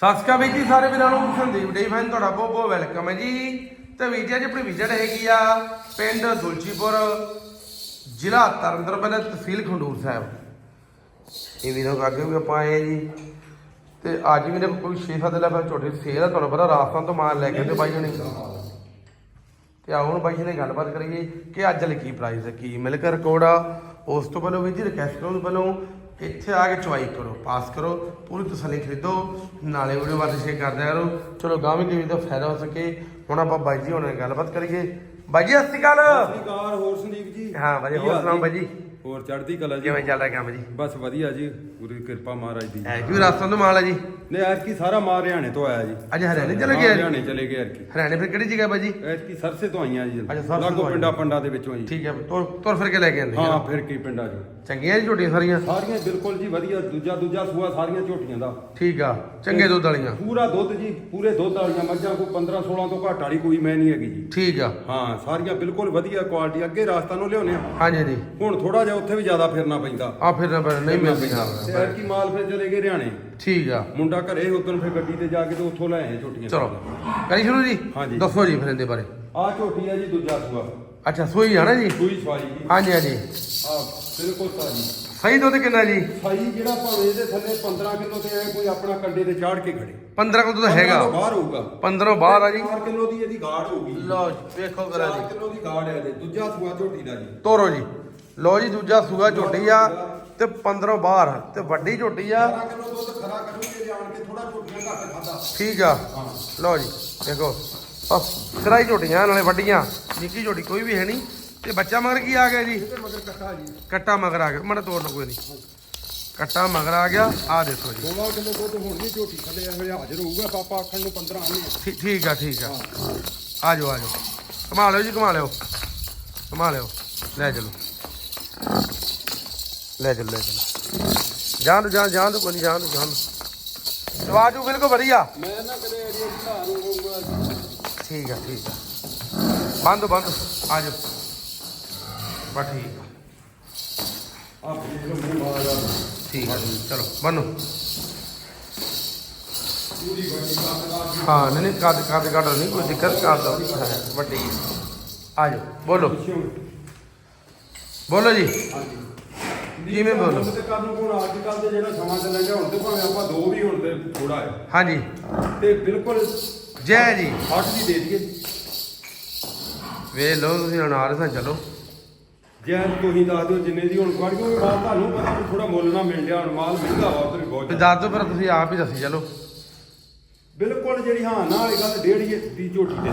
ਸਤਿ ਸ਼੍ਰੀ ਅਕਾਲ ਵੀਰ ਜੀ, ਸਾਰੇ ਵੀਰਾਂ ਨੂੰ ਸੰਦੀਪ ਡੇ ਫੈਨ, ਤੁਹਾਡਾ ਬਹੁਤ ਬਹੁਤ ਵੈਲਕਮ ਹੈ ਜੀ। ਤੇ ਵੀਰ ਜੀ, ਅੱਜ ਆਪਣੀ ਵਿਜ਼ਿਟ ਹੈਗੀ ਆ ਪਿੰਡ ਦੁਲਚੀਪੁਰ, ਜ਼ਿਲ੍ਹਾ ਤਰਨਤਾਰਨ ਤਹਿਸੀਲ ਖੰਡੂਰ ਸਾਹਿਬ। ਇਹ ਵੀਰੋਂ ਅੱਗੇ ਵੀ ਆਪਾਂ ਆਏ ਆ ਜੀ। ਤੇ ਅੱਜ ਵੀ ਨੇ ਕੋਈ 6-7 ਲੈਵਲ ਝੋਟੇ ਸੇਲ ਆ, ਤੁਹਾਨੂੰ ਪਤਾ ਰਾਜਸਥਾਨ ਤੋਂ ਮਾਲ ਲੈ ਕੇ ਤੇ ਬਾਈ ਹੁਣੀ ਤੇ ਆਓ ਹੁਣ ਬਾਈ ਜੀ ਨੇ ਗੱਲਬਾਤ ਕਰੀਏ ਕਿ ਅੱਜ ਲਈ ਕੀ ਪ੍ਰਾਈਸ ਹੈ, ਕੀ ਮਿਲਕ ਰਿਕਾਰਡ ਆ। ਉਸ ਤੋਂ ਪਹਿਲਾਂ ਵੀਰ ਜੀ ਰਿਕਵੈਸਟ ਕਰੋ ਪਹਿਲਾਂ ਇੱਥੇ ਆ ਕੇ ਚੁਆਈ ਕਰੋ ਪਾਸ ਕਰੋ ਪੂਰੀ ਤਸੱਲੀ ਖਰੀਦੋ ਨਾਲੇ ਵੀਡੀਓ ਬਾਰੇ ਸ਼ੇਅਰ ਕਰ ਦਿਆ ਕਰੋ ਚਲੋ ਗਾਂ ਵੀ ਦਾ ਫਾਇਦਾ ਹੋ ਸਕੇ। ਹੁਣ ਆਪਾਂ ਬਾਈ ਜੀ ਹੁਣੇ ਗੱਲਬਾਤ ਕਰੀਏ। ਬਾਈ ਜੀ ਸਤਿ ਸ਼੍ਰੀ ਅਕਾਲ। ਸਤਿਕਾਰ ਹੋਰ ਸੰਦੀਪ ਜੀ? ਹਾਂ ਬਾਈ, ਹੋਰ ਸੁਣਾਓ ਜੀ? ਬਾਈ ਜੀ? ਹੋਰ ਚੜ੍ਹਦੀ ਕਲਾ ਜੀ? ਕਿਵੇਂ ਚੱਲ ਰਿਹਾ ਕੰਮ ਜੀ? ਬਸ ਵਧੀਆ ਜੀ ਪੂਰੀ ਕਿਰਪਾ ਮਹਾਰਾਜ ਦੀ। ਐ ਕਿਉਂ ਰਾਜਸਥਾਨ ਤੋਂ ਮਾਲ ਹੈ ਜੀ? ਨੇ ਯਾਰ ਕੀ ਸਾਰਾ ਮਾਰ ਹਰਿਆਣੇ ਤੋਂ ਆਇਆ ਜੀ। ਅੱਜ ਹਰਿਆਣੇ ਚਲੇ ਹਾਂ, ਗਏ ਹਰਿਆਣੇ ਚਲੇ ਗਏ ਯਾਰ ਕੀ ਹਰਿਆਣੇ ਫਿਰ ਕਿਹੜੀ ਜਗ੍ਹਾ ਬਾਈ ਜੀ? ਐਤ ਕੀ ਸਰਸੇ ਤੋਂ ਆਈਆਂ ਜੀ। ਅੱਛਾ, ਸਰਸੇ ਲਾਗੋ ਤੋਂ ਪਿੰਡਾਂ ਪੰਡਾਂ ਦੇ ਵਿੱਚੋਂ ਜੀ ਠੀਕ ਹੈ ਤੁਰ ਤੁਰ ਫਿਰ ਕੇ ਲੈ ਕੇ ਆਂਦੇ ਹਾਂ ਫਿਰ ਕੀ ਪਿੰਡਾਂ ਜੀ ਚੰਗੀਆਂ ਜੀ ਝੋਟੀਆਂ ਸਾਰੀਆਂ? ਸਾਰੀਆਂ ਬਿਲਕੁਲ ਜੀ ਵਧੀਆ ਦੂਜਾ ਦੂਜਾ ਸੂਆ ਸਾਰੀਆਂ ਝੋਟੀਆਂ ਦਾ। ਠੀਕ ਆ ਚੰਗੇ ਦੁੱਧ ਵਾਲੀਆਂ। ਪੂਰਾ ਦੁੱਧ ਜੀ ਪੂਰੇ ਦੁੱਧ ਵਾਲੀਆਂ ਮੱਝਾਂ ਕੋਈ 15 16 ਤੋਂ ਘੱਟ ਵਾਲੀ ਕੋਈ ਮੈਂ ਨਹੀਂ ਹੈਗੀ ਜੀ। ਠੀਕ ਆ। ਹਾਂ ਸਾਰੀਆਂ ਬਿਲਕੁਲ ਵਧੀਆ ਕੁਆਲਿਟੀ ਅੱਗੇ ਰਾਸਤਾ ਨੂੰ ਲਿਆਉਨੇ ਆ। ਹਾਂਜੀ ਜੀ। ਹੁਣ ਥੋੜਾ ਜਿਹਾ ਉੱਥੇ ਵੀ ਜ਼ਿਆਦਾ ਫਿਰਨਾ ਪੈਂਦਾ। ਆ ਫਿਰ ਨਾ ਫਿਰ ਨਹੀਂ ਮਿਲਦੀ ਤੇ ਯਾਰ ਕੀ ਮਾਲ ਫਿਰ ਚਲੇ ਗਏ ਹਰਿਆਣੇ। ਠੀਕ ਆ। ਮੁੰਡਾ ਘਰੇ ਉਦੋਂ ਫਿਰ ਗੱਡੀ ਤੇ ਜਾ ਕੇ ਤੇ ਉੱਥੋਂ ਲੈ ਆਏ ਝੋਟੀਆਂ। ਚਲੋ। ਕਰੀ ਸ਼ੁਰੂ ਜੀ। ਦੱਸੋ ਜੀ ਫਿਰ ਇਹਦੇ ਬਾਰੇ। ਆ ਝੋਟੀ ਹੈ ਜੀ ਦੂਜਾ ਸੂਆ। ਅੱਛਾ ਸੂਈ ਆ ਨਾ ਜੀ? ਸੂਈ ਸਵਾਈ ਜੀ। ਹਾਂਜੀ ਹਾਂਜੀ। ਆ ਬਿਲਕੁਲ ਤਾਜੀ। ਸਹੀ ਦੁੱਧ ਕਿੰਨਾ ਜੀ? ਸਾਈ ਜਿਹੜਾ ਭਾਵੇਂ ਇਹਦੇ ਥੱਲੇ 15 ਕਿਲੋ ਤੇ ਐ ਕੋਈ ਆਪਣਾ ਕੰਡੇ ਤੇ ਚਾੜ ਕੇ ਖੜੇ। 15 ਕਿਲੋ 15 ਹੈਗਾ। ਤੋਂ ਬਾਹਰ ਹੋਊਗਾ। 15 ਬਾਹਰ ਆ ਜੀ। 4 ਕਿਲੋ ਦੀ ਇਹਦੀ ਗਾੜ ਹੋਊਗੀ ਲਓ ਵੇਖੋ ਕਰਾ 4 ਜੀ। ਕਿਲੋ ਦੀ ਗਾੜ ਹੈ ਇਹਦੇ। ਦੂਜਾ ਸੂਆ ਝੋਟੀ ਦਾ ਜੀ। ਤੋਰੋ ਜੀ। ਲਓ ਜੀ ਦੂਜਾ ਸੂਆ ਝੋਟੀ ਆ ਤੇ 15 ਬਾਹਰ ਤੇ ਵੱਡੀ ਝੋਟੀ ਆ। 12 ਕਿਲੋ ਦੁੱਧ ਖਰਾ ਕਰੂਗੇ ਤੇ ਆਣ ਕੇ ਥੋੜਾ ਝੋਟੀਆਂ ਘੱਟ ਖਾਦਾ ਠੀਕ ਆ। ਲਓ ਜੀ ਦੇਖੋ। ਬਸ ਸਿਰਾਈ ਝੋਟੀਆਂ ਨਾਲੇ ਵੱਡੀਆਂ। ਨਿੱਕੀ ਝੋਟੀ ਕੋਈ ਵੀ ਹੈ ਨਹੀਂ। ਤੇ ਬੱਚਾ ਮਗਰ ਕੀ ਆ ਗਿਆ ਜੀ? ਮਗਰ ਕੱਟਾ ਜੀ। ਕੱਟਾ ਮਗਰ ਆ ਗਿਆ। ਮਨ ਤੋੜ ਲਓ ਕੋਈ ਨਹੀਂ। ਕੱਟਾ ਮਗਰ ਆ ਗਿਆ। ਆ ਦੇਖੋ ਜੀ। 16 ਕਿਲੋ ਦੁੱਧ ਹੁਣ ਵੀ ਝੋਟੀ ਥੱਲੇ ਇਹ ਹਾਜ਼ਰ ਹੋਊਗਾ। ਪਾਪਾ ਆਖਣ ਨੂੰ 15 ਆਨੇ ਠੀ- ਠੀਕ ਆ ਠੀਕ ਆ। ਆ ਜਾਓ ਆ ਜਾਓ। ਕਮਾ ਲਿਓ ਜੀ ਕਮਾ ਲਿਓ। ਕਮਾ ਲਿਓ। ਲੈ ਚਲੋ। ਲੈ ਚਲੋ ਲੈ ਚਲੋ। ਦੋ ਜਾਣ ਜਾਣ ਦੋ ਕੋਈ ਦੋ ਜਾਣ ਦੋ। ਸਵਾਜੂ ਬਿਲਕੁਲ ਵਧੀਆ। ਮੈਂ ਨਾ ਕਦੇ ਅੜੀ ਘਰ ਹੋਊਗਾ ਠੀਕ ਆ ਠੀਕ ਆ। ਬੰਦ ਬੰਦ ਆ ਜਾਓ। ਬਸ ਠੀਕ ਆ। ਆ ਦੇਖ ਲਓ ਮੂੰਹ ਮਾਰ ਦਾ ਠੀਕ ਆ ਜੀ, ਚਲੋ ਬੰਨੋ। ਦਾ ਹਾਂ ਨਹੀਂ ਨਹੀਂ ਕੱਦ ਕੱਦ ਕੱਟ ਨਹੀਂ ਕੋਈ ਦਿੱਕਤ ਕੱਦ ਹੈ ਵੱਡੀ ਆ। ਜਾਓ ਬੋਲੋ। ਬੋਲੋ ਜੀ। ਕਿਵੇਂ ਬੋਲੋ? ਤੇ ਕੱਲ ਨੂੰ ਕੋਣ ਅੱਜ ਕੱਲ ਦੇ ਜਿਹੜਾ ਸਮਾਂ ਡਿਆ ਹੁਣ ਤੇ ਭਾਵੇਂ ਆਪਾਂ ਦੋ ਵੀ ਹੁਣ ਤੇ ਥੋੜਾ ਹੈ ਹਾਂਜੀ। ਤੇ ਬਿਲਕੁਲ ਜੈ ਜੀ। 60 ਦੀ ਦੇ ਦਈਏ। ਵੇ ਲੋ ਤੁਸੀਂ ਹੁਣ ਆ ਰਹੇ ਸਾਂ ਚਲੋ। ਜੇ ਤੁਸੀਂ ਦੱਸ ਦਿਓ ਜਿੰਨੇ ਦੀ ਹੁਣ ਫੜ ਕਿਉਂਕਿ ਮਾਲ ਤੁਹਾਨੂੰ ਪਤਾ ਵੀ ਥੋੜਾ ਮੁੱਲ ਨਾ ਮਿਲ ਰਿਹਾ ਹੁਣ ਮਾਲ ਮਹਿੰਗਾ ਵਾ ਉਧਰ ਬਹੁਤ ਤੇ ਜ਼ਿਆਦਾ। ਦੱਸ ਦਿਓ ਤੁਸੀਂ ਆਪ ਹੀ ਦੱਸੀ ਚਲੋ। ਬਿਲਕੁਲ ਜਿਹੜੀ ਹਾਂ ਨਾ ਵਾਲੀ ਗੱਲ ਡੇਢ ਹੀ ਦੀ ਝੋਟੀ ਦੇ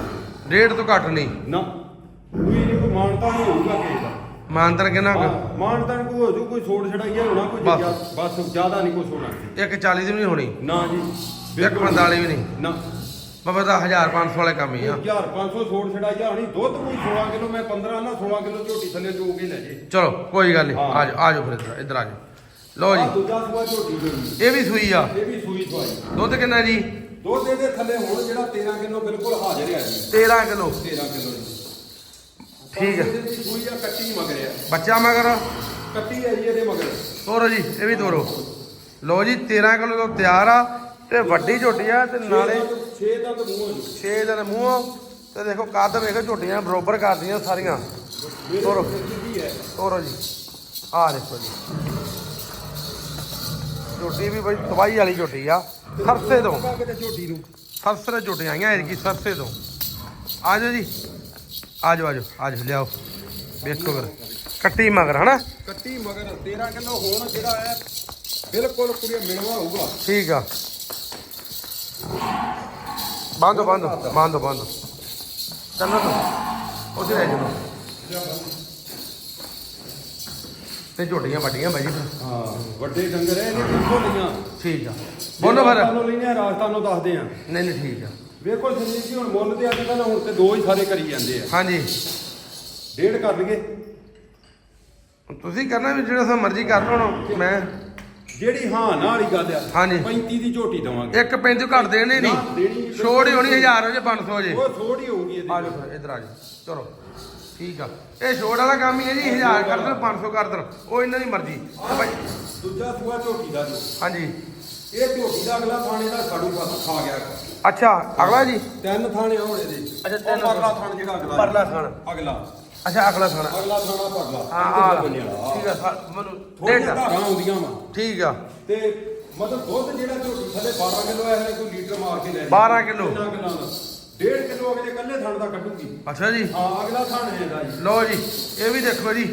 ਡੇਢ ਤੋਂ ਘੱਟ ਨਹੀਂ। ਨਾ ਕੋਈ ਨਹੀਂ ਕੋਈ ਮਾਨਤਾ ਨਹੀਂ ਹੋਊਗਾ ਕਿਸੇ ਦਾ। ਮਾਨਤਰ ਕਿੰਨਾ ਕੁ? ਹਾਂ, ਮਾਨਤਾ ਨੂੰ ਕੋਈ ਹੋ ਜੂ ਕੋਈ ਛੋੜ ਛੜਾਈਆ ਹੋਣਾ ਕੋਈ ਬਸ। ਜ਼ਿਆ- ਬਸ ਜ਼ਿਆਦਾ ਨਹੀਂ ਕੁਛ ਹੋਣਾ ਇੱਕ 40 ਦੀ ਵੀ ਨਹੀਂ ਹੋਣੀ। ਨਾ ਜੀ ਇੱਕ 45 ਵੀ ਨਹੀਂ। ਨਾ। ਬਾਬਾ ਦਾ 1500 ਵਾਲੇ ਕੰਮ ਹੀ ਆ। 1500 ਛੋੜ ਛੜਾਈਆ ਹੋਣੀ ਦੁੱਧ ਕੋਈ 16 ਕਿਲੋ ਮੈਂ 15 ਨਾ 16 ਕਿਲੋ ਝੋਟੀ ਥੱਲੇ ਚੋ ਕੇ ਲੈ ਜੇ। ਚਲੋ ਕੋਈ ਗੱਲ ਨਹੀਂ ਹਾਂ। ਆ ਜਾਓ ਆ ਜਾਓ ਫਿਰ ਇੱਧਰ ਇੱਧਰ ਆ ਜਾਓ ਲਓ ਆ ਜੀ ਦੂਜਾ ਸੂਆ ਝੋਟੀ ਇਹ ਵੀ ਸੂਈ ਆ। ਇਹ ਵੀ ਸੂਈ ਸਵਾਈ ਦੁੱਧ ਕਿੰਨਾ ਜੀ? ਦੁੱਧ ਇਹਦੇ ਥੱਲੇ ਹੁਣ ਜਿਹੜਾ 13 ਕਿਲੋ ਬਿਲਕੁਲ ਹਾਜ਼ਰ ਹੈ ਜੀ। 13 ਕਿਲੋ। 13 ਕਿਲੋ ਜੀ। ਠੀਕ ਹੈ। ਸੂਈ ਆ ਕੱਟੀ ਮਗਰ ਆ। ਬੱਚਾ ਮਗਰ? ਕੱਟੀ ਹੈ ਜੀ ਇਹਦੇ ਮਗਰ। ਤੋਰੋ ਜੀ ਇਹ ਵੀ ਤੋਰੋ। ਲਓ ਜੀ 13 ਕਿਲੋ ਤੋਂ ਤਿਆਰ ਆ। ਤੇ ਵੱਡੀ ਝੋਟੀ ਆ ਤੇ ਨਾਲੇ 6 ਦਾ ਤਾਂ ਮੂੰਹ ਹੋ ਜੂ। 6 ਦਿਨ ਮੂੰਹ ਤੇ ਦੇਖੋ ਕੱਦ ਵੇਖੋ ਝੋਟੀਆਂ ਬਰੋਬਰ ਕਰਦੀਆਂ ਸਾਰੀਆਂ। ਤੋਰੋ। ਤੋਰੋ ਜੀ। ਆ ਦੇਖੋ ਜੀ। ਝੋਟੀ ਵੀ ਬਈ ਤਬਾਈ ਵਾਲੀ ਝੋਟੀ ਆ। ਸਰਸੇ ਤੋਂ। ਝੋਟੀ ਨੂੰ। ਸਰਸੇ ਝੋਟੀਆਂ ਆਈਆਂ ਐਤਕੀ ਸਰਸੇ ਤੋਂ। ਆ ਜਾਓ ਜੀ। ਆ ਜਾਓ ਆ ਜਾਓ ਆ ਜਾਓ ਲਿਆਓ। ਵੇਖੋ ਫਿਰ। ਕੱਟੀ ਮਗਰ ਹਨਾ? ਕੱਟੀ ਮਗਰ 13 ਕਿਲੋ ਹੋਣ ਜਿਹੜਾ ਹੈ ਬਿਲਕੁਲ ਕੁੜੀਆਂ ਮਿਲਵਾ ਹੋਊਗਾ। ਠੀਕ ਆ। ਬੰਦ ਬੰਦ ਬੰਦ ਬੰਦ ਚੱਲੋ ਤੂੰ। ਉਸੇ ਲੈ ਜਾਓ ਤੇ ਝੋਟੀਆਂ ਵੱਡੀਆਂ ਬਾਈ ਜੀ। ਹਾਂ ਵੱਡੇ ਡੰਗਰ ਐ ਇਹਨੇ ਕਿੱਥੋਂ ਲਈਆਂ। ਠੀਕ ਆ। ਬੋਲੋ ਫਿਰ। ਰਾਜਸਥਾਨੋਂ ਲਈਆਂ ਰਾਜਸਥਾਨੋਂ ਦੱਸਦੇ ਆ। ਨਹੀਂ ਨਹੀਂ ਠੀਕ ਆ। ਵੇਖੋ ਸੰਦੀਪ ਜੀ ਹੁਣ ਮੁੱਲ ਤੇ ਅੱਜ ਕੱਲ੍ਹ ਹੁਣ ਤੇ ਦੋ ਹੀ ਸਾਰੇ ਕਰੀ ਜਾਂਦੇ ਆ। ਹਾਂਜੀ। ਡੇਢ ਕਰ ਲਈਏ। ਤੁਸੀਂ ਕਰਨਾ ਵੀ ਜਿਹੜਾ ਸਾ ਮਰਜ਼ੀ ਕਰ ਲਓ ਮੈਂ ਜਿਹੜੀ ਹਾਂ ਨਾ ਵਾਲੀ ਗੱਲ ਆ ਹਾਂਜੀ। 35 ਦੀ ਝੋਟੀ ਦਵਾਂਗੇ। ਇੱਕ ਪੈਂਤੀ ਘੱਟ ਦੇਣੇ ਨਾ, ਦੇਣੀ ਨਹੀਂ ਨਹੀਂ। ਛੋੜ ਹੀ ਹੋਣੀ 1000 ਹੋ ਜੇ 500 ਹੋ ਜੇ। ਉਹ ਥੋੜੀ ਹੋਊਗੀ ਆ ਇਹਦੀ ਜਾਓ ਫਿਰ ਇੱਧਰ ਆ ਜਾਓ। ਚਲੋ ਠੀਕ ਆ। ਇਹ ਛੋੜ ਵਾਲਾ ਕੰਮ ਹੀ ਹੈ ਜੀ 1000 ਕਰ ਦੇਣ 500 ਕਰ ਦੇਣ ਉਹ ਇਹਨਾਂ ਦੀ ਮਰਜ਼ੀ। ਤੇ ਭਾਈ ਦੂਜਾ ਸੂਆ ਝੋਟੀ ਦਾ ਜੀ। ਹਾਂਜੀ। ਇਹ ਝੋਟੀ ਦਾ ਅਗਲਾ ਥਾਣੇ ਦਾ ਸਾਡੂ ਖਾ- ਖਾ ਗਿਆ। ਅੱਛਾ ਅਗਲਾ ਜੀ? ਤਿੰਨ ਥਾਣੇ ਹੁਣ ਇਹਦੇ ਅੱਛਾ, ਉਹ ਤਿੰਨ ਪਰਲਾ ਥਾਣ। ਜਿਹੜਾ ਅਗਲਾ ਪਰਲਾ ਥਾਣ। ਅਗਲਾ। ਅੱਛਾ ਅਗਲਾ ਖਾਣਾ ਅਗਲਾ ਥਾਣਾ ਪਰਲਾ ਹਾਂ ਆ। ਠੀਕ ਆ ਸਾ- ਮੈਨੂੰ ਡੇਢ ਧਾਰਾਂ ਆਉਂਦੀਆਂ ਵਾ। ਠੀਕ ਆ। ਤੇ ਮਤਲਬ ਦੁੱਧ ਜਿਹੜਾ ਝੋਟੀ ਥੱਲੇ 12 ਕਿਲੋ ਹੈ ਕੋਈ ਲੀਟਰ ਮਾਰ ਕੇ ਲੈ ਜਾਏ। 12 ਕਿਲੋ। ਕਿੰਨਾ ਕਿਲੋ ਦਾ? 1.5 ਕਿਲੋ ਅਗਲੇ ਕੱਲੇ ਥਣ ਦਾ ਕੱਢੂਗੀ। ਅੱਛਾ ਜੀ। ਹਾਂ ਅਗਲਾ ਥਣ ਹੈ ਇਹਦਾ ਜੀ। ਲਓ ਜੀ ਇਹ ਵੀ ਦੇਖੋ ਜੀ।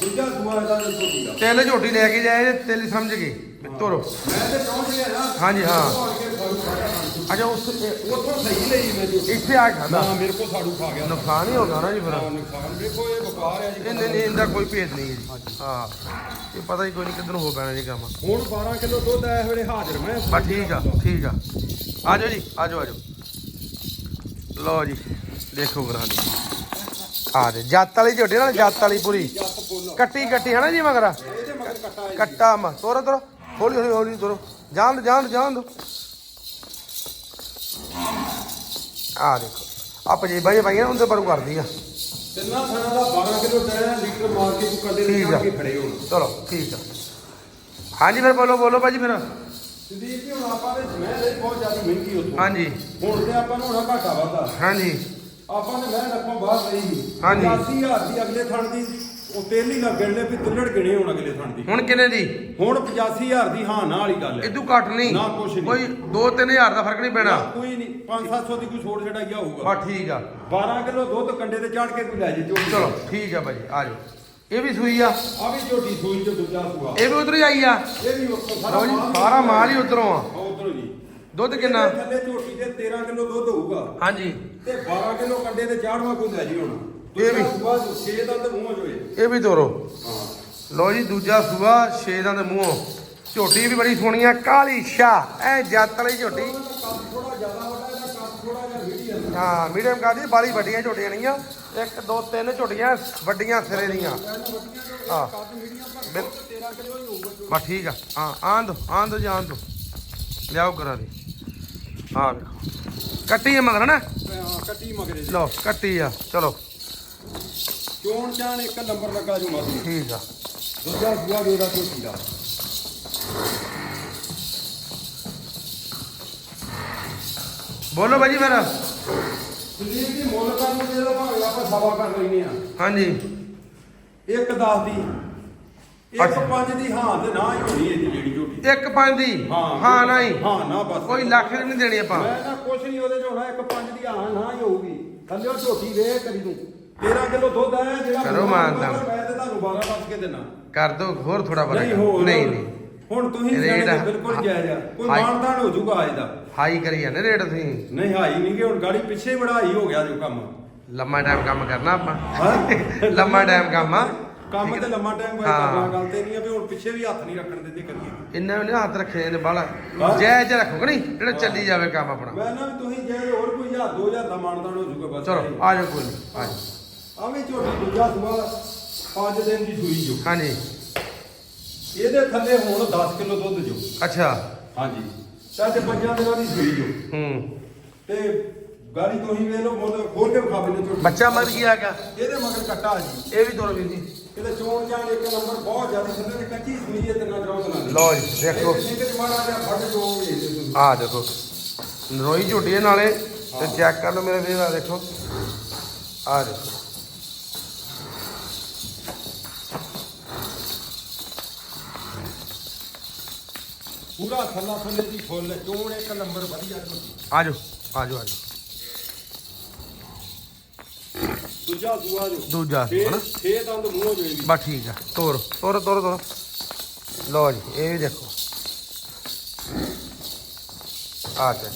ਦੂਜਾ ਸੂਆ ਇਹਦਾ ਜੀ ਝੋਟੀ ਦਾ। ਤਿਲ ਝੋਟੀ ਲੈ ਕੇ ਜਾਏ ਤਿਲ ਸਮਝ ਗਏ ਵੀ ਤੋਰੋ। ਮੈਂ ਤੇ ਪਹੁੰਚ ਗਿਆ ਨਾ। ਹਾਂਜੀ, ਹਾਂ। ਕੇ ਥਣ। ਅੱਛਾ ਉਸ ਇਹ- ਉੱਥੋਂ ਸਹੀ ਲਈ ਮੈਂ ਝੋਟੀ ਇੱਥੇ ਆ ਖਾਦਾ ਨਾ ਮੇਰੇ ਕੋਲ ਸਾਡੂ ਖਾ ਗਿਆ। ਨੁਕਸਾਨ ਹੀ ਹੋਗਾ ਨਾ ਜੀ ਫਿਰ। ਨਾ ਨੁਕਸਾਨ। ਵੇਖੋ ਇਹ ਵਪਾਰ ਹੈ ਜੀ। ਇਹਨੇ ਨਹੀਂ ਇਹਦਾ ਕੋਈ ਭੇਦ ਨਹੀਂ ਹੈ ਜੀ। ਹਾਂ। ਇਹ ਪਤਾ ਹੀ ਕੋਈ ਨਹੀਂ ਕਿੱਧਰ ਨੂੰ ਹੋ ਪੈਣਾ ਜੀ ਕੰਮ। ਹੁਣ 12 ਕਿਲੋ ਦੁੱਧ ਇਸ ਵੇਲੇ ਹਾਜ਼ਰ ਮੈਂ। ਬਸ ਠੀਕ ਆ ਠੀਕ ਆ। ਆ ਜਾਓ ਜੀ ਆ ਜਾਓ ਆ ਜਾਓ ਲਓ ਜੀ ਦੇਖੋ ਆ ਦੇ ਜੱਤ ਵਾਲੀ ਝੋਟੀ ਨਾਲ ਜੱਤ ਵਾਲੀ ਪੂਰੀ। ਬੋਲੋ ਕੱਟੀ ਕੱਟੀ ਹੈ ਨਾ ਜੀ ਮਗਰ? ਇਹਦੇ ਮਗਰ ਕੱਟਾ ਹੈ ਕੱਟਾ ਮਾ ਤੋਰੋ ਤੋਰੋ। ਹੌਲੀ ਹੌਲੀ ਹੌਲੀ ਤੋਰੋ। ਜਾਣ ਦਿਓ, ਜਾਣ ਦਿਓ, ਜਾਣ ਦੋ। ਆ ਦੇਖੋ। ਆ ਪਜੇਬਾਂ ਜੇ ਪਾਈਆਂ ਉਹਦੇ ਪਰ ਕਰਦੀ ਆ। ਤਿੰਨਾਂ ਥਾਣਾ ਦਾ 12 ਕਿਲੋ ਟਾਇਰ ਲੀਟਰ ਮਾਰ ਕੇ ਤੂੰ ਕੰਡੇ ਦੇ ਠੀਕ ਆ। ਚੜ ਕੇ ਖੜੇ ਹੋਣ ਚਲੋ ਠੀਕ ਆ। ਹਾਂਜੀ ਫਿਰ ਬੋਲੋ ਬੋਲੋ ਭਾਜੀ ਫਿਰ। ਸੰਦੀਪ ਜੀ ਹੁਣ ਆਪਾਂ ਦੇ ਮੈਂ ਲਈ ਬਹੁਤ ਜ਼ਿਆਦਾ ਮਹਿੰਗੀ ਉੱਥੋਂ। ਹਾਂਜੀ। ਹੁਣ ਤੇ ਆਪਾਂ ਨੂੰ ਹੋਣਾ ਘਾਟਾ ਵਾਧਾ ਹਾਂਜੀ। ਆਪਾਂ ਨੇ ਮੈਂ ਰੱਖਾਂ ਬਾਹਰ ਸੀ। ਹਾਂਜੀ। 85000 ਦੀ ਅਗਲੇ ਥਣ ਦੀ ਉਹ ਤੇਲ ਹੀ ਲੱਗਣ ਦੇ ਵੀ ਤੁੱਲੜ ਗਿਣੇ ਹੁਣ ਅਗਲੇ ਥਣ ਦੀ। ਹੁਣ ਕਿੰਨੇ ਦੀ? ਹੁਣ 85000 ਦੀ ਹਾਂ ਨਾਲ ਵਾਲੀ ਗੱਲ ਹੈ। ਇਦੋਂ ਘੱਟ ਨਹੀਂ। ਨਾ ਕੁਛ ਨਹੀਂ। ਕੋਈ 2-3000 ਦਾ ਫ਼ਰਕ ਨਹੀਂ ਪੈਣਾ? ਨਾ, ਕੋਈ ਨਹੀਂ। 5-700 ਦੀ ਕੋਈ ਛੋੜ ਛੜਾ ਗਿਆ ਹੋਊਗਾ। ਠੀਕ ਆ। 12 ਕਿਲੋ ਦੁੱਧ ਕੰਡੇ ਤੇ ਚੜ ਕੇ ਕੋਈ ਲੈ ਜੇ ਝੋਟੀ। ਚਲੋ ਠੀਕ ਆ ਭਾਜੀ ਆ ਜਾਓ। ਇਹ ਵੀ ਸੂਈ ਆ? ਆ ਵੀ ਝੋਟੀ ਸੂਈ ਚ ਦੂਜਾ ਸੂਆ। ਇਹ ਵੀ ਉਧਰ ਹੀ ਆਈ ਆ? ਇਹ ਵੀ ਲਓ ਜੀ ਸਾਰਾ ਮਾਲ ਹੀ ਉਧਰੋਂ ਆ। ਉਧਰੋਂ ਜੀ। ਦੁੱਧ ਕਿੰਨਾ? ਇਹਦੇ ਥੱਲੇ ਝੋਟੀ ਦੇ 13 ਕਿਲੋ ਦੁੱਧ ਹੋਊਗਾ। ਹਾਂਜੀ। ਤੇ 12 ਕਿਲੋ ਕੰਡੇ ਤੇ ਚਾੜਵਾ ਕੋਈ ਲੈ ਜੀ ਹੁਣ। ਇਹ ਵੀ। ਦੂਜਾ ਸੂਆ 6 ਦੰਦ ਮੂੰਹ ਜੋਏ ਇਹ ਵੀ ਤੋਰੋ ਲਓ ਜੀ ਦੂਜਾ ਸੂਆ ਛੇਦਾਂ ਦੇ ਮੂੰਹੋਂ। ਝੋਟੀ ਵੀ ਬੜੀ ਸੋਹਣੀ ਆ ਕਾਲੀ ਸ਼ਾਹ ਐ ਜੱਤ ਵਾਲੀ ਝੋਟੀ। ਹਾਂ ਮੀਡੀਅਮ ਕਾਦੀ ਬਾਲੀ ਵੱਡੀਆਂ ਝੋਟੀਆਂ ਨਹੀਂ ਆ ਇੱਕ ਦੋ ਤਿੰਨ ਝੋਟੀਆਂ ਵੱਡੀਆਂ ਸਿਰੇ ਦੀਆਂ। ਹਾਂ। ਕੱਦ ਮੀਡੀਅਮ ਪਰ ਬਿਲ- 13 ਕਿਲੋ ਹੀ ਹੋਊਗਾ ਬਸ ਠੀਕ ਆ। ਹਾਂ ਆਂ ਦੋ ਆਂ ਦੋ ਜਾਣ ਦੋ ਲਿਆਓ ਕਰਾ ਦੇ। ਹਾਂ ਵੇਖੋ। ਕੱਟੀ ਆ ਮਗਰ ਨਾ? ਹਾਂ ਕੱਟੀ ਮਗਰੇ ਦੀ। ਲਓ ਕੱਟੀ ਆ। ਚਲੋ। ਚੋਣ ਚਾਣ ਇੱਕ ਨੰਬਰ ਲੱਗਾ ਜੂ ਮਾਸੀ। ਠੀਕ ਆ। ਦੂਜਾ ਸੂਆ ਦੇ ਦਾ ਝੋਟੀ ਦਾ ਬੋਲੋ ਭਾਜੀ ਫਿਰ। ਜੀ ਮੁੱਲ ਕਰਨ ਨੂੰ ਜਿਹੜਾ ਭਾਵੇਂ ਆਪਾਂ ਸਵਾ ਕਰ ਲੈਨੇ ਆ ਹਾਂਜੀ। ਇੱਕ 10 ਦੀ। ਇੱਕ ਅੱਛਾ। 5 ਦੀ ਹਾਂ ਤੇ ਨਾ ਹੀ ਹੋਣੀ ਇਹਦੀ ਜਿਹੜੀ ਝੋਟੀ। ਇੱਕ ਪੰਜ ਦੀ। ਹਾਂ ਨਹੀਂ ਹਾਂ। ਨਾ ਬਸ। ਕੋਈ ਲੱਖ ਦੀ ਨਹੀਂ ਦੇਣੀ ਆਪਾਂ। ਮੈਂ ਨਾ ਕੁਛ ਨਹੀਂ ਉਹਦੇ ਚ ਹੋਣਾ ਇੱਕ 5 ਦੀ ਹਾਂ ਨਾ ਹੀ ਹੋਊਗੀ। ਥੱਲੇ ਝੋਟੀ ਦੇ ਕਰੀ ਤੂੰ। 13 ਕਿਲੋ ਦੁੱਧ ਆਇਆ ਜਿਹੜਾ ਕਰੋ ਮਾਨਦਾਨ। ਮੈਂ ਤੇ ਤੁਹਾਨੂੰ 12 ਦੱਸ ਕੇ ਦੇਣਾ ਕਰ ਦੋ ਹੋਰ ਥੋੜਾ ਬੜਾ ਨਹੀਂ ਨਹੀਂ ਨਹੀਂ। ਹੁਣ ਤੁਸੀਂ ਰੇਟ ਸਿਆਣੇ ਬਿਲਕੁਲ ਜਾਇਜ਼ ਆ। ਕੋਈ ਹਾਈ। ਮਾਨਦਾਨ ਹੋ ਜਾਊਗਾ ਅੱਜ ਦਾ। ਹਾਈ ਕਰੀ ਜਾਂਦੇ ਰੇਟ ਤੁਸੀਂ। ਨਹੀਂ ਹਾਈ ਨਹੀਂ ਕਿ ਹੁਣ ਗਾੜੀ ਪਿੱਛੇ ਬੜਾਈ ਹੋ ਗਿਆ ਜੋ ਕੰਮ। ਲੰਮਾ ਟਾਈਮ ਕੰਮ ਕਰਨਾ ਆਪਾਂ। ਹਾਂ? ਲੰਮਾ ਟਾਈਮ ਕੰਮ ਆ। ਕੰਮ ਤੇ ਲੰਮਾ ਟਾਈਮ ਹੋਇਆ ਹਾਂ। ਕਰਨਾ ਗੱਲ ਤੇ ਨਹੀਂ ਆ ਵੀ ਹੁਣ ਪਿੱਛੇ ਵੀ ਹੱਥ ਨਹੀਂ ਰੱਖਣ ਦਿੰਦੇ ਕਰੀਏ ਇੰਨਾ ਵੀ ਨੀ ਹੱਥ ਰੱਖੇ ਨੇ ਬਾਲਾ ਹਾਂ। ਜੈ ਜੈ ਰੱਖੋ ਕਿ ਨਹੀਂ? ਜਿਹੜਾ ਚੱਲੀ ਜਾਵੇ ਕੰਮ ਆਪਣਾ। ਮੈਂ ਨਾ ਵੀ ਤੁਸੀਂ ਜੇ ਹੋਰ ਕੋਈ ਹਜ਼ਾਰ 2000 ਦਾ ਮਾਨਦਾਨ ਹੋ ਜਾਊਗਾ ਬਸ। ਚਲੋ ਆ ਜਾਓ ਕੋਈ ਨਹੀਂ ਆ ਜਾਓ। ਆ ਵੀ ਝੋਟੀ ਦੂਜਾ ਸੂਆ 5 ਦਿਨ ਦੀ ਸੂਈ ਜੋ। ਹਾਂਜੀ। ਇਹਦੇ ਥੱਲੇ ਹੁਣ 10 ਕਿਲੋ ਦੁੱਧ ਜੋ। ਅੱਛਾ। ਹਾਂਜੀ। ਚੱਜ ਪੰਜਾਂ ਦਿਨਾਂ ਦੀ ਸੂਈ ਜੋ। ਹੂੰ। ਤੇ ਗਾੜੀ ਤੋਂ ਹੀ ਵੇਖ ਲਓ ਮੁੱਲ ਖੋਲ ਕੇ ਵਿਖਾ ਬਿਨੇ ਝੋਟੀ। ਬੱਚਾ ਮਰ ਗਿਆ ਗਿਆ ਇਹਦੇ ਮਗਰ ਕੱਟਾ ਜੀ। ਇਹ ਵੀ ਤੋਰੋ ਵੀਰ ਜੀ। ਇਹਦੇ ਚੋਣ ਜਾਣ ਇੱਕ ਨੰਬਰ ਬਹੁਤ ਜ਼ਿਆਦਾ ਸਿੰਦਰ ਤੇ ਕੱਚੀ ਸੂਈ ਹੈ ਤਿੰਨਾਂ ਚੌਂ ਦਿਨਾਂ ਦੀ। ਲਓ ਜੀ ਦੇਖੋ। ਸਿੰਘ ਮਾੜਾ ਜਿਹਾ ਫੜ ਜੋ ਵੇਖ ਲਓ ਤੁਸੀਂ ਆ ਦੇਖੋ। ਨਰੋਈ ਝੋਟੀ ਨਾਲੇ। ਤੇ ਚੈੱਕ ਕਰ ਲਓ ਮੇਰੇ ਵੀਰ ਆ ਦੇਖੋ। ਆ ਦੇਖੋ। ਪੂਰਾ ਥੱਲਾ ਥੱਲੇ ਦੀ ਫੁੱਲ ਚੋਣ ਇੱਕ ਨੰਬਰ ਵਧੀਆ ਝੋਟੀ ਆ ਜਾਓ ਆ ਜਾਓ ਆ ਜਾਓ ਦੂਜਾ ਸੂਆ ਜੋ ਦੂਜਾ ਛੇ ਹਨਾ? ਛੇ ਦੰਦ ਮੂੰਹੋਂ ਜੋ ਇਹਦੀ ਬਸ ਠੀਕ ਆ ਤੋਰ ਤੋਰ ਤੋਰ ਤੋਰ। ਲਓ ਜੀ ਇਹ ਵੀ ਦੇਖੋ। ਆ ਚੈੱਕ।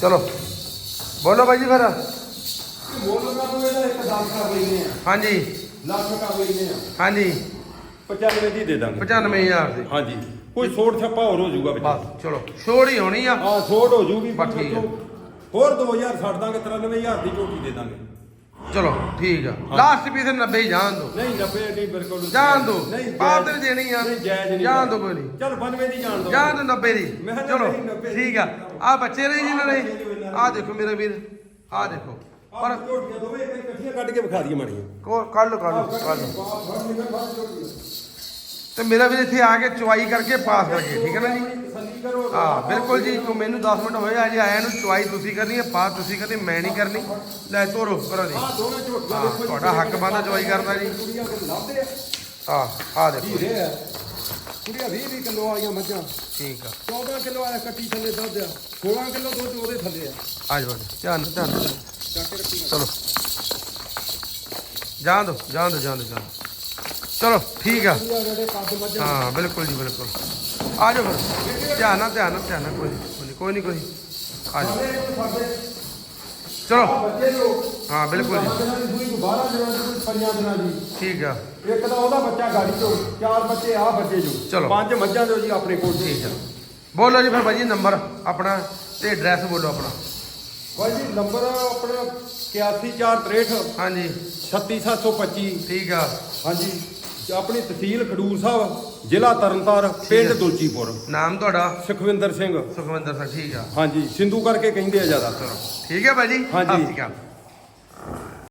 ਕਰੋ ਚਲੋ ਬੋਲੋ ਭਾਈ ਜੀ ਫਿਰ। ਮੁੱਲ ਦਾ ਤੋਂ ਇਹਦਾ ਇੱਕ ਦਸ ਕਰ ਲੈਨੇ ਆ। ਹਾਂਜੀ। ਲੱਖ ਕਰ ਲੈਨੇ ਆ। ਹਾਂਜੀ। 95 ਦੀ ਦੇ ਦਾਂਗੇ। 95000 ਦੀ। ਹਾਂਜੀ। ਕੋਈ ਛੋੜ ਛੱਪਾ ਹੋਰ ਹੋ ਜਾਊਗਾ ਵਿੱਚ। ਬਸ ਚਲੋ। ਛੋੜ ਹੀ ਹੋਣੀ ਆ। ਹਾਂ ਛੋੜ ਹੋ ਜਾਊਗੀ। ਬਸ ਠੀਕ ਹੈ। ਹੋਰ 2000 ਛੱਡ ਦਾਂਗੇ 93000 ਦੀ ਝੋਟੀ ਦੇ ਦਾਂਗੇ। ਚਲੋ ਠੀਕ ਆ। ਲਾਸਟ ਪੀਸ 90 ਹੀ ਜਾਣ ਦੋ। ਨਹੀਂ 90 ਨਹੀਂ ਬਿਲਕੁਲ। ਨਹੀਂ। ਜਾਣ ਦਿਓ। ਨਹੀਂ ਜਾਇਜ਼- ਤੇ ਦੇਣੀ ਆ। ਨਹੀਂ ਜਾਇਜ਼ ਨਹੀਂ। ਜਾਣ ਦਿਓ ਕੋਈ ਨਹੀਂ। ਚੱਲ 92 ਦੀ ਜਾਣ ਦੋ। ਜਾਣ ਦੋ 90 ਦੀ। ਮੈਂ ਕਿਹਾ ਚਲੋ ਨਹੀਂ, 90 ਦੀ। ਠੀਕ ਆ। ਆ ਬੱਚੇ ਨੇ ਜਿਨ੍ਹਾਂ ਨੇ ਆ ਦੇਖੋ ਮੇਰੇ ਵੀਰ। ਆ ਦੇਖੋ। ਪਰ ਪਰ ਝੋਟੀਆਂ ਦੋਵੇਂ ਇੱਕ ਇਕੱਠੀਆਂ ਕੱਢ ਕੇ ਵਿਖਾ ਦਈਏ ਮਾੜੀਆਂ ਕੋ ਕੱਢ ਲਓ ਕੱਢ ਲਓ ਕੱਢ ਲਓ। ਬਾਹਰ ਫੜ ਲਈ ਮੈਂ ਬਾਹਰ ਝੋਟੀਆਂ। ਤੇ ਮੇਰਾ ਵੀ ਇੱਥੇ ਆ ਕੇ ਚੁਆਈ ਕਰਕੇ ਪਾਸ ਕਰਕੇ ਠੀਕ ਹੈ ਨਾ ਜੀ? ਹਾਂ ਬਿਲਕੁਲ ਜੀ ਕੋ ਮੈਨੂੰ 10 ਮਿੰਟ ਹੋਏ ਆ ਜੀ ਆਇਆ ਨੂੰ ਚੁਆਈ ਤੁਸੀਂ ਕਰਨੀ ਹੈ ਪਾਸ ਤੁਸੀਂ ਕਰਨੀ ਮੈਂ ਨਹੀਂ ਕਰਨੀ। ਲੈ ਤੋਰੋ ਕਰੋ ਜੀ। ਹਾਂ, ਤੁਹਾਡਾ ਹੱਕ ਬਣਦਾ ਚਵਾਈ ਕਰਨਾ ਜੀ। ਆ। ਆ ਦੇਖੋ ਜੀ। ਕੁੜੀਆਂ 20 20 ਕਿਲੋ ਵਾਲੀਆਂ ਮੱਝਾਂ। ਠੀਕ ਆ। 14 ਕਿਲੋ ਵਾਲਾ ਕੱਟੀ ਥੱਲੇ ਦੁੱਧ ਆ 16 ਕਿਲੋ ਦੁੱਧ ਉਹਦੇ ਥੱਲੇ ਆ। ਆ ਜਾਓ ਜੀ ਧਿਆਨ ਧਿਆਨ ਚਲੋ। ਜਾਣ ਦੋ ਜਾਣ ਦੋ ਜਾਣ ਦੋ ਜਾਣ ਦਿਓ। ਚਲੋ ਠੀਕ ਆ। ਹਾਂ ਬਿਲਕੁਲ ਜੀ ਬਿਲਕੁਲ। ਆ ਜਾਓ ਫਿਰ। ਧਿਆਨ ਨਾਲ ਧਿਆਨ ਨਾਲ ਧਿਆਨ ਨਾਲ। ਕੋਈ ਨਹੀਂ ਕੋਈ ਨਹੀਂ ਕੋਈ ਨਹੀਂ ਆ ਜਾਓ। ਚਲੋ। ਜੋ ਹਾਂ ਬਿਲਕੁਲ ਜੀ। ਦਿਨਾਂ ਦੀ ਸੂਈ 12 ਦਿਨਾਂ ਦੀ ਸੂਈ ਪੰਜਾਂ ਦਿਨਾਂ ਦੀ ਠੀਕ ਆ। ਇੱਕ ਤਾਂ ਉਹਦਾ ਬੱਚਾ ਗਾੜੀ ਚੋਂ ਚਾਰ ਬੱਚੇ ਆ ਬੱਚੇ ਜੋ ਚਲੋ। ਪੰਜ ਮੱਝਾਂ ਦੇ ਜੀ ਆਪਣੇ ਕੋਲ। ਠੀਕ ਆ। ਬੋਲੋ ਜੀ ਫਿਰ ਭਾਜੀ ਨੰਬਰ ਆਪਣਾ ਤੇ ਐਡਰੈਸ ਬੋਲੋ ਆਪਣਾ। ਭਾਈ ਜੀ ਨੰਬਰ ਆਪਣਾ 81463 ਹਾਂਜੀ। 36725 ਠੀਕ ਆ। ਹਾਂਜੀ ਆਪਣੀ ਤਹਿਸੀਲ ਖਡੂਰ ਸਾਹਿਬ ਜ਼ਿਲ੍ਹਾ ਤਰਨਤਾਰਨ ਪਿੰਡ ਦੁਲਚੀਪੁਰ ਨਾਮ ਤੁਹਾਡਾ? ਸੁਖਵਿੰਦਰ ਸਿੰਘ। ਸੁਖਵਿੰਦਰ ਸਿੰਘ ਠੀਕ ਆ। ਹਾਂਜੀ ਸਿੰਧੂ ਕਰਕੇ ਕਹਿੰਦੇ ਆ ਜ਼ਿਆਦਾ। ਠੀਕ ਹੈ ਭਾਜੀ। ਹਾਂਜੀ।